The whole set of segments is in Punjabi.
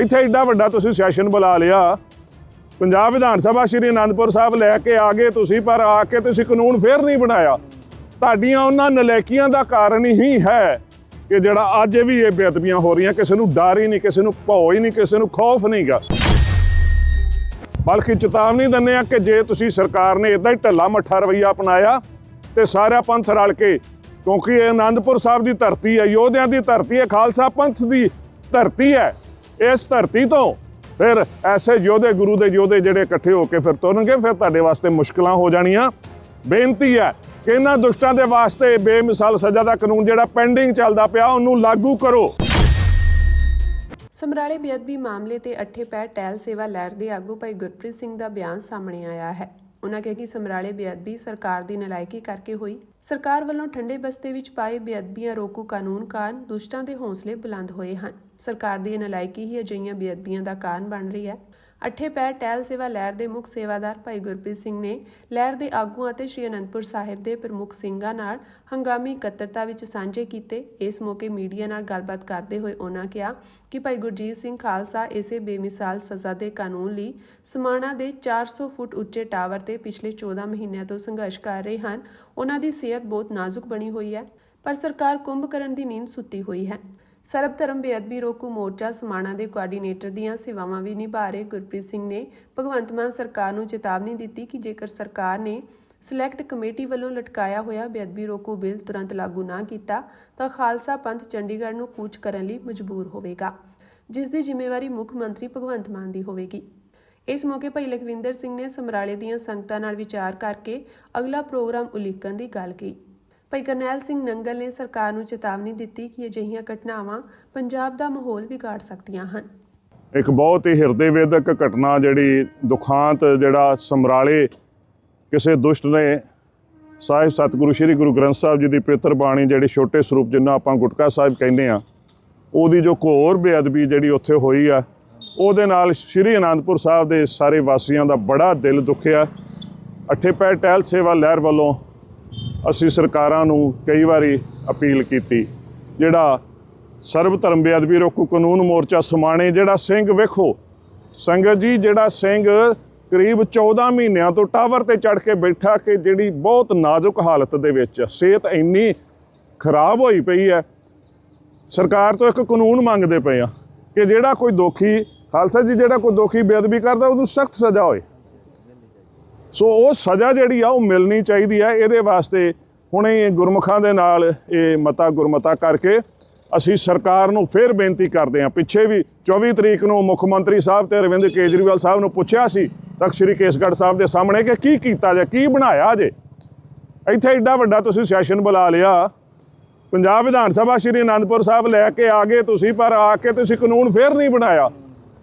ਇੱਥੇ ਐਡਾ ਵੱਡਾ ਤੁਸੀਂ ਸੈਸ਼ਨ ਬੁਲਾ ਲਿਆ। ਪੰਜਾਬ ਵਿਧਾਨ ਸਭਾ ਸ਼੍ਰੀ ਅਨੰਦਪੁਰ ਸਾਹਿਬ ਲੈ ਕੇ ਆ ਗਏ ਤੁਸੀਂ, ਪਰ ਆ ਕੇ ਤੁਸੀਂ ਕਾਨੂੰਨ ਫੇਰ ਨਹੀਂ ਬਣਾਇਆ। ਤੁਹਾਡੀਆਂ ਉਹਨਾਂ ਨਲਾਇਕੀਆਂ ਦਾ ਕਾਰਨ ਹੀ ਹੈ ਕਿ ਜਿਹੜਾ ਅੱਜ ਵੀ ਇਹ ਬੇਅਦਬੀਆਂ ਹੋ ਰਹੀਆਂ, ਕਿਸੇ ਨੂੰ ਡਰ ਹੀ ਨਹੀਂ, ਕਿਸੇ ਨੂੰ ਭੌ ਹੀ ਨਹੀਂ, ਕਿਸੇ ਨੂੰ ਖੌਫ ਨਹੀਂਗਾ ਬਲਕਿ ਚੇਤਾਵਨੀ ਦਿੰਦੇ ਆ ਕਿ ਜੇ ਤੁਸੀਂ ਸਰਕਾਰ ਨੇ ਇਦਾਂ ਹੀ ਢੱਲਾ ਮੱਠਾ ਰਵਈਆ ਅਪਣਾਇਆ ਤੇ ਸਾਰਾ ਪੰਥ ਰਲ ਕੇ, ਕਿਉਂਕਿ ਇਹ ਆਨੰਦਪੁਰ ਸਾਹਿਬ ਦੀ ਧਰਤੀ ਹੈ, ਯੋਧਿਆਂ ਦੀ ਧਰਤੀ ਹੈ, ਖਾਲਸਾ ਪੰਥ ਦੀ ਧਰਤੀ ਹੈ। ਇਸ ਧਰਤੀ ਤੋਂ ਫਿਰ ਐਸੇ ਯੋਧੇ, ਗੁਰੂ ਦੇ ਯੋਧੇ ਜਿਹੜੇ ਇਕੱਠੇ ਹੋ ਕੇ ਫਿਰ ਤੁਰਨਗੇ, ਫਿਰ ਤੁਹਾਡੇ ਵਾਸਤੇ ਮੁਸ਼ਕਲਾਂ ਹੋ ਜਾਣੀਆਂ। ਬੇਨਤੀ ਹੈ ਕਿ ਇਹਨਾਂ ਦੁਸ਼ਟਾਂ ਦੇ ਵਾਸਤੇ ਬੇਮਿਸਾਲ ਸਜ਼ਾ ਦਾ ਕਾਨੂੰਨ ਜਿਹੜਾ ਪੈਂਡਿੰਗ ਚੱਲਦਾ ਪਿਆ, ਉਹਨੂੰ ਲਾਗੂ ਕਰੋ। ਸਮਰਾਲੇ ਬੇਅਦਬੀ ਮਾਮਲੇ ਤੇ ਅੱਠੇ ਪੈਰ ਟਹਿਲ ਸੇਵਾ ਲਹਿਰ ਦੇ ਆਗੂ ਭਾਈ ਗੁਰਪ੍ਰੀਤ ਸਿੰਘ ਦਾ ਬਿਆਨ ਸਾਹਮਣੇ ਆਇਆ ਹੈ। ਉਹਨਾਂ ਕਿਹਾ ਕਿ ਸਮਰਾਲੇ ਬੇਅਦਬੀ ਸਰਕਾਰ ਦੀ ਨਲਾਇਕੀ ਕਰਕੇ ਹੋਈ। ਸਰਕਾਰ ਵੱਲੋਂ ਠੰਡੇ ਬਸਤੇ ਵਿੱਚ ਪਾਏ ਬੇਅਦਬੀਆਂ ਰੋਕੂ ਕਾਨੂੰਨ ਕਾਰਨ ਦੁਸ਼ਟਾਂ ਦੇ ਹੌਸਲੇ ਬੁਲੰਦ ਹੋਏ ਹਨ। ਸਰਕਾਰ ਦੀ ਨਲਾਇਕੀ ਹੀ ਅਜਿਹੀਆਂ ਬੇਅਦਬੀਆਂ ਦਾ ਕਾਰਨ ਬਣ ਰਹੀ ਹੈ। ਅੱਠੇ ਪੈਰ ਟਹਿਲ ਸੇਵਾ ਲਹਿਰ ਦੇ ਮੁੱਖ ਸੇਵਾਦਾਰ ਭਾਈ ਗੁਰਪ੍ਰੀਤ ਸਿੰਘ ਨੇ ਲਹਿਰ ਦੇ ਆਗੂਆਂ ਅਤੇ ਸ਼੍ਰੀ ਅਨੰਦਪੁਰ ਸਾਹਿਬ ਦੇ ਪ੍ਰਮੁੱਖ ਸਿੰਘਾਂ ਨਾਲ ਹੰਗਾਮੀ ਇਕੱਤਰਤਾ ਵਿੱਚ ਸਾਂਝੇ ਕੀਤੇ। ਇਸ ਮੌਕੇ ਮੀਡੀਆ ਨਾਲ ਗੱਲਬਾਤ ਕਰਦੇ ਹੋਏ ਉਹਨਾਂ ਕਿਹਾ ਕਿ ਭਾਈ ਗੁਰਜੀਤ ਸਿੰਘ ਖਾਲਸਾ ਇਸੇ ਬੇਮਿਸਾਲ ਸਜ਼ਾ ਦੇ ਕਾਨੂੰਨ ਲਈ ਸਮਾਣਾ ਦੇ 400 ਫੁੱਟ ਉੱਚੇ ਟਾਵਰ ਤੇ ਪਿਛਲੇ 14 ਮਹੀਨਿਆਂ ਤੋਂ ਸੰਘਰਸ਼ ਕਰ ਰਹੇ ਹਨ। ਉਹਨਾਂ ਦੀ ਸਿਹਤ ਬਹੁਤ ਨਾਜ਼ੁਕ ਬਣੀ ਹੋਈ ਹੈ, ਪਰ ਸਰਕਾਰ ਕੁੰਭਕਰਨ ਦੀ ਨੀਂਦ ਸੁੱਤੀ ਹੋਈ ਹੈ। ਸਰਬ ਧਰਮ ਬੇਅਦਬੀ ਰੋਕੂ ਮੋਰਚਾ ਸਮਾਣਾ ਦੇ ਕੋਆਰਡੀਨੇਟਰ ਦੀਆਂ ਸੇਵਾਵਾਂ ਵੀ ਨਿਭਾ ਰਹੇ ਗੁਰਪ੍ਰੀਤ ਸਿੰਘ ਨੇ ਭਗਵੰਤ ਮਾਨ ਸਰਕਾਰ ਨੂੰ ਚੇਤਾਵਨੀ ਦਿੱਤੀ ਕਿ ਜੇਕਰ ਸਰਕਾਰ ਨੇ ਸਿਲੈਕਟ ਕਮੇਟੀ ਵੱਲੋਂ ਲਟਕਾਇਆ ਹੋਇਆ ਬੇਅਦਬੀ ਰੋਕੂ ਬਿੱਲ ਤੁਰੰਤ ਲਾਗੂ ਨਾ ਕੀਤਾ, ਤਾਂ ਖਾਲਸਾ ਪੰਥ ਚੰਡੀਗੜ੍ਹ ਨੂੰ ਕੂਚ ਕਰਨ ਲਈ ਮਜਬੂਰ ਹੋਵੇਗਾ, ਜਿਸ ਦੀ ਜ਼ਿੰਮੇਵਾਰੀ ਮੁੱਖ ਮੰਤਰੀ ਭਗਵੰਤ ਮਾਨ ਦੀ ਹੋਵੇਗੀ। ਇਸ ਮੌਕੇ ਭਾਈ ਲਖਵਿੰਦਰ ਸਿੰਘ ਨੇ ਸਮਰਾਲੇ ਦੀਆਂ ਸੰਗਤਾਂ ਨਾਲ ਵਿਚਾਰ ਕਰਕੇ ਅਗਲਾ ਪ੍ਰੋਗਰਾਮ ਉਲੀਕਣ ਦੀ ਗੱਲ ਕਹੀ। ਭਾਈ ਕਰਨੈਲ ਸਿੰਘ ਨੰਗਲ ਨੇ ਸਰਕਾਰ ਨੂੰ ਚੇਤਾਵਨੀ ਦਿੱਤੀ ਕਿ ਅਜਿਹੀਆਂ ਘਟਨਾਵਾਂ ਪੰਜਾਬ ਦਾ ਮਾਹੌਲ ਵਿਗਾੜ ਸਕਦੀਆਂ ਹਨ। ਇੱਕ ਬਹੁਤ ਹੀ ਹਿਰਦੇ ਵੇਦਕ ਘਟਨਾ ਜਿਹੜੀ ਦੁਖਾਂਤ, ਜਿਹੜਾ ਸਮਰਾਲੇ ਕਿਸੇ ਦੁਸ਼ਟ ਨੇ ਸਾਹਿਬ ਸਤਿਗੁਰੂ, ਸ੍ਰੀ ਗੁਰੂ ਗ੍ਰੰਥ ਸਾਹਿਬ ਜੀ ਦੀ ਪਵਿੱਤਰ ਬਾਣੀ ਜਿਹੜੀ ਛੋਟੇ ਸਰੂਪ ਜਿੰਨਾ ਆਪਾਂ ਗੁਟਕਾ ਸਾਹਿਬ ਕਹਿੰਦੇ ਆ ਉਹਦੀ ਜੋ ਘੋਰ ਬੇਅਦਬੀ ਜਿਹੜੀ ਉੱਥੇ ਹੋਈ ਆ, ਉਹਦੇ ਨਾਲ ਸ੍ਰੀ ਅਨੰਦਪੁਰ ਸਾਹਿਬ ਦੇ ਸਾਰੇ ਵਾਸੀਆਂ ਦਾ ਬੜਾ ਦਿਲ ਦੁਖਿਆ। ਅੱਠੇ ਪੈਰ ਟਹਿਲ ਸੇਵਾ ਲਹਿਰ ਵੱਲੋਂ ਅਸੀਂ ਸਰਕਾਰਾਂ ਨੂੰ ਕਈ ਵਾਰੀ ਅਪੀਲ ਕੀਤੀ, ਜਿਹੜਾ ਸਰਬ ਧਰਮ ਬੇਅਦਬੀ ਰੋਕੂ ਕਾਨੂੰਨ ਮੋਰਚਾ ਸਮਾਣੇ ਜਿਹੜਾ ਸਿੰਘ ਵੇਖੋ, ਸੰਗਤ ਜੀ ਜਿਹੜਾ ਸਿੰਘ ਕਰੀਬ 14 ਮਹੀਨਿਆਂ ਤੋਂ ਟਾਵਰ ਤੇ ਚੜ ਕੇ ਬੈਠਾ ਕਿ ਜਿਹੜੀ ਬਹੁਤ ਨਾਜ਼ੁਕ ਹਾਲਤ ਦੇ ਵਿੱਚ ਹੈ। ਸਿਹਤ ਇੰਨੀ ਖਰਾਬ ਹੋਈ ਪਈ ਹੈ, ਸਰਕਾਰ ਤੋਂ ਇੱਕ ਕਾਨੂੰਨ ਮੰਗਦੇ ਪਏ ਆ ਕਿ ਜਿਹੜਾ ਕੋਈ ਦੋਖੀ, ਖਾਲਸਾ ਜੀ ਜਿਹੜਾ ਕੋਈ ਦੋਖੀ ਬੇਅਦਬੀ ਕਰਦਾ, ਉਹਨੂੰ ਸਖਤ ਸਜ਼ਾ ਹੋਏ ਸੋ ਉਹ ਸਜ਼ਾ ਜਿਹੜੀ ਆ ਉਹ ਮਿਲਣੀ ਚਾਹੀਦੀ ਹੈ ਇਹਦੇ ਵਾਸਤੇ ਹੁਣੇ ਗੁਰਮੁਖਾਂ ਦੇ ਨਾਲ ਇਹ ਮਤਾ ਗੁਰਮਤਾ ਕਰਕੇ ਅਸੀਂ ਸਰਕਾਰ ਨੂੰ ਫੇਰ ਬੇਨਤੀ ਕਰਦੇ ਹਾਂ। ਪਿੱਛੇ ਵੀ 24 ਤਰੀਕ ਨੂੰ ਮੁੱਖ ਮੰਤਰੀ ਸਾਹਿਬ ਤੇ ਅਰਵਿੰਦ ਕੇਜਰੀਵਾਲ ਸਾਹਿਬ ਨੂੰ ਪੁੱਛਿਆ ਸੀ ਤਖਤ ਸ੍ਰੀ ਕੇਸਗੜ੍ਹ ਸਾਹਿਬ ਦੇ ਸਾਹਮਣੇ ਕਿ ਕੀ ਕੀਤਾ ਜੇ, ਕੀ ਬਣਾਇਆ ਜੇ? ਇੱਥੇ ਏਡਾ ਵੱਡਾ ਤੁਸੀਂ ਸੈਸ਼ਨ ਬੁਲਾ ਲਿਆ। ਪੰਜਾਬ ਵਿਧਾਨ ਸਭਾ ਸ਼੍ਰੀ ਅਨੰਦਪੁਰ ਸਾਹਿਬ ਲੈ ਕੇ ਆ ਗਏ ਤੁਸੀਂ, ਪਰ ਆ ਕੇ ਤੁਸੀਂ ਕਾਨੂੰਨ ਫੇਰ ਨਹੀਂ ਬਣਾਇਆ।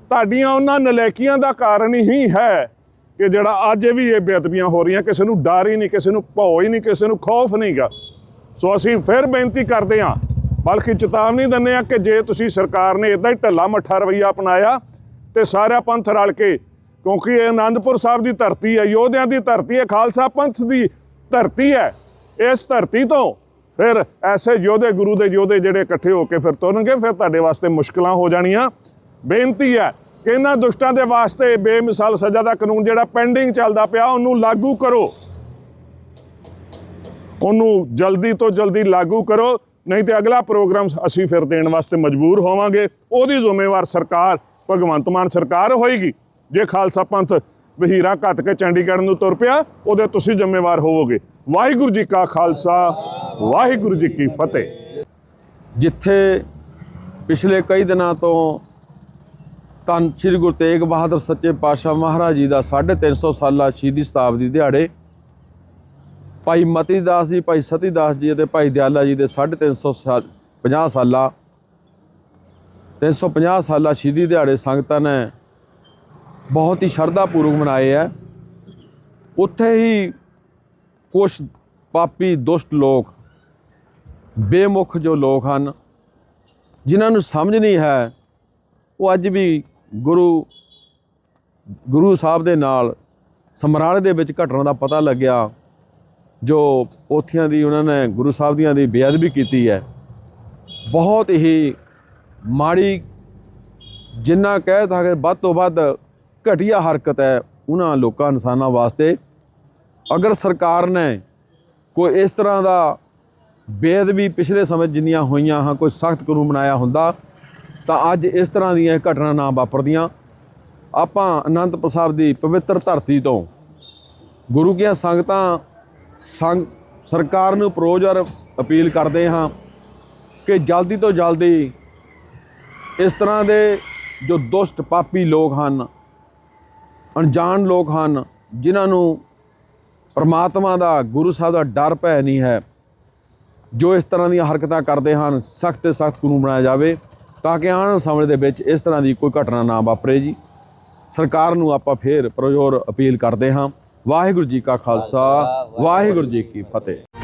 ਤੁਹਾਡੀਆਂ ਉਹਨਾਂ ਨਲਾਇਕੀਆਂ ਦਾ ਕਾਰਨ ਹੀ ਹੈ। ਕਿ ਜਿਹੜਾ ਅੱਜ ਵੀ ਇਹ ਬੇਅਦਬੀਆਂ ਹੋ ਰਹੀਆਂ, ਕਿਸੇ ਨੂੰ ਡਰ ਹੀ ਨਹੀਂ, ਕਿਸੇ ਨੂੰ ਭੌ ਹੀ ਨਹੀਂ, ਕਿਸੇ ਨੂੰ ਖੌਫ ਨਹੀਂਗਾ ਸੋ ਅਸੀਂ ਫਿਰ ਬੇਨਤੀ ਕਰਦੇ ਹਾਂ, ਬਲਕਿ ਚੇਤਾਵਨੀ ਦਿੰਦੇ ਹਾਂ ਕਿ ਜੇ ਤੁਸੀਂ ਸਰਕਾਰ ਨੇ ਇਦਾਂ ਹੀ ਢੱਲਾ ਮੱਠਾ ਰਵਈਆ ਅਪਣਾਇਆ ਤੇ ਸਾਰਾ ਪੰਥ ਰਲ ਕੇ, ਕਿਉਂਕਿ ਇਹ ਆਨੰਦਪੁਰ ਸਾਹਿਬ ਦੀ ਧਰਤੀ ਹੈ, ਯੋਧਿਆਂ ਦੀ ਧਰਤੀ ਹੈ, ਖਾਲਸਾ ਪੰਥ ਦੀ ਧਰਤੀ ਹੈ, ਇਸ ਧਰਤੀ ਤੋਂ ਫਿਰ ਐਸੇ ਯੋਧੇ ਗੁਰੂ ਦੇ ਯੋਧੇ ਜਿਹੜੇ ਇਕੱਠੇ ਹੋ ਕੇ ਫਿਰ ਤੁਰਨਗੇ, ਫਿਰ ਤੁਹਾਡੇ ਵਾਸਤੇ ਮੁਸ਼ਕਲਾਂ ਹੋ ਜਾਣੀਆਂ। ਬੇਨਤੀ ਹੈ ਕਿ ਇਹਨਾਂ ਦੁਸ਼ਟਾਂ ਦੇ ਵਾਸਤੇ ਬੇਮਿਸਾਲ ਸਜ਼ਾ ਦਾ ਕਾਨੂੰਨ ਜਿਹੜਾ ਪੈਂਡਿੰਗ ਚੱਲਦਾ ਪਿਆ, ਉਹਨੂੰ ਲਾਗੂ ਕਰੋ। ਉਹਨੂੰ ਜਲਦੀ ਤੋਂ ਜਲਦੀ ਲਾਗੂ ਕਰੋ, ਨਹੀਂ ਤੇ ਅਗਲਾ ਪ੍ਰੋਗਰਾਮ ਅਸੀਂ ਫਿਰ ਦੇਣ ਵਾਸਤੇ ਮਜਬੂਰ ਹੋਵਾਂਗੇ। ਉਹਦੀ ਜ਼ਿੰਮੇਵਾਰ ਸਰਕਾਰ, ਭਗਵੰਤ ਮਾਨ ਸਰਕਾਰ ਹੋਏਗੀ। ਜੇ ਖਾਲਸਾ ਪੰਥ ਵਹੀਰਾ ਘੱਟ ਕੇ ਚੰਡੀਗੜ੍ਹ ਨੂੰ ਤੁਰ ਪਿਆ, ਉਹਦੇ ਤੁਸੀਂ ਜ਼ਿੰਮੇਵਾਰ ਹੋਵੋਗੇ। ਵਾਹਿਗੁਰੂ ਜੀ ਕਾ ਖਾਲਸਾ, ਵਾਹਿਗੁਰੂ ਜੀ ਕੀ ਫਤਿਹ। ਜਿੱਥੇ ਪਿਛਲੇ ਕਈ ਦਿਨਾਂ ਤੋਂ ਧੰਨ ਸ੍ਰੀ ਗੁਰੂ ਤੇਗ ਬਹਾਦਰ ਸੱਚੇ ਪਾਤਸ਼ਾਹ ਮਹਾਰਾਜ ਜੀ ਦਾ 350 ਸਾਲਾ ਸ਼ਹੀਦੀ ਸ਼ਤਾਬਦੀ ਦਿਹਾੜੇ। ਭਾਈ ਮਤੀ ਦਾਸ ਜੀ, ਭਾਈ ਸਤੀ ਦਾਸ ਜੀ ਅਤੇ ਭਾਈ ਦਿਆਲਾ ਜੀ ਦੇ 350 ਸਾਲ 50 ਸਾਲਾ 350 ਸਾਲਾ ਸ਼ਹੀਦੀ ਦਿਹਾੜੇ ਸੰਗਤਾਂ ਨੇ ਬਹੁਤ ਹੀ ਸ਼ਰਧਾ ਪੂਰਵਕ ਮਨਾਏ ਹੈ ਉੱਥੇ ਹੀ ਕੁਝ ਪਾਪੀ ਦੁਸ਼ਟ ਲੋਕ, ਬੇਮੁਖ ਜੋ ਲੋਕ ਹਨ, ਜਿਨ੍ਹਾਂ ਨੂੰ ਸਮਝ ਨਹੀਂ ਹੈ, ਉਹ ਅੱਜ ਵੀ ਗੁਰੂ ਗੁਰੂ ਸਾਹਿਬ ਦੇ ਨਾਲ ਸਮਰਾਲੇ ਦੇ ਵਿੱਚ ਘਟਨਾ ਦਾ ਪਤਾ ਲੱਗਿਆ, ਜੋ ਪੋਥੀਆਂ ਦੀ ਉਹਨਾਂ ਨੇ ਗੁਰੂ ਸਾਹਿਬ ਦੀਆਂ ਦੀ ਬੇਅਦਬੀ ਕੀਤੀ ਹੈ। ਬਹੁਤ ਹੀ ਮਾੜੀ, ਜਿੰਨਾ ਕਹਿ ਸਕਦੇ ਵੱਧ ਤੋਂ ਵੱਧ ਘਟੀਆ ਹਰਕਤ ਹੈ ਉਹਨਾਂ ਲੋਕਾਂ ਇਨਸਾਨਾਂ ਵਾਸਤੇ। ਅਗਰ ਸਰਕਾਰ ਨੇ ਕੋਈ ਇਸ ਤਰ੍ਹਾਂ ਦਾ ਬੇਅਦਬੀ ਪਿਛਲੇ ਸਮੇਂ ਜਿੰਨੀਆਂ ਹੋਈਆਂ ਹਾਂ ਕੋਈ ਸਖਤ ਕਾਨੂੰਨ ਬਣਾਇਆ ਹੁੰਦਾ ਤਾਂ ਅੱਜ ਇਸ ਤਰ੍ਹਾਂ ਦੀਆਂ ਘਟਨਾ ਨਾ ਵਾਪਰਦੀਆਂ। ਆਪਾਂ ਅਨੰਦਪੁਰ ਸਾਹਿਬ ਦੀ ਪਵਿੱਤਰ ਧਰਤੀ ਤੋਂ ਗੁਰੂ ਕੀਆਂ ਸੰਗਤਾਂ ਸੰਗ, ਸਰਕਾਰ ਨੂੰ ਪ੍ਰੋਜਰ ਅਪੀਲ ਕਰਦੇ ਹਾਂ ਕਿ ਜਲਦੀ ਤੋਂ ਜਲਦੀ ਇਸ ਤਰ੍ਹਾਂ ਦੇ ਜੋ ਦੁਸ਼ਟ ਪਾਪੀ ਲੋਕ ਹਨ, ਅਣਜਾਣ ਲੋਕ ਹਨ, ਜਿਨ੍ਹਾਂ ਨੂੰ ਪਰਮਾਤਮਾ ਦਾ, ਗੁਰੂ ਸਾਹਿਬ ਦਾ ਡਰ ਭੈ ਨਹੀਂ ਹੈ, ਜੋ ਇਸ ਤਰ੍ਹਾਂ ਦੀਆਂ ਹਰਕਤਾਂ ਕਰਦੇ ਹਨ, ਸਖਤ ਤੇ ਸਖਤ ਕਾਨੂੰਨ ਬਣਾਇਆ ਜਾਵੇ। ਤਾਂ ਕਿ ਆਉਣ ਸਮੇਂ ਦੇ ਵਿੱਚ ਇਸ ਤਰ੍ਹਾਂ ਦੀ ਕੋਈ ਘਟਨਾ ਨਾ ਵਾਪਰੇ ਜੀ। ਸਰਕਾਰ ਨੂੰ ਆਪਾਂ ਫੇਰ ਪ੍ਰਜੋਰ ਅਪੀਲ ਕਰਦੇ ਹਾਂ। ਵਾਹਿਗੁਰੂ ਜੀ ਕਾ ਖਾਲਸਾ, ਵਾਹਿਗੁਰੂ ਜੀ ਕੀ ਫਤਿਹ।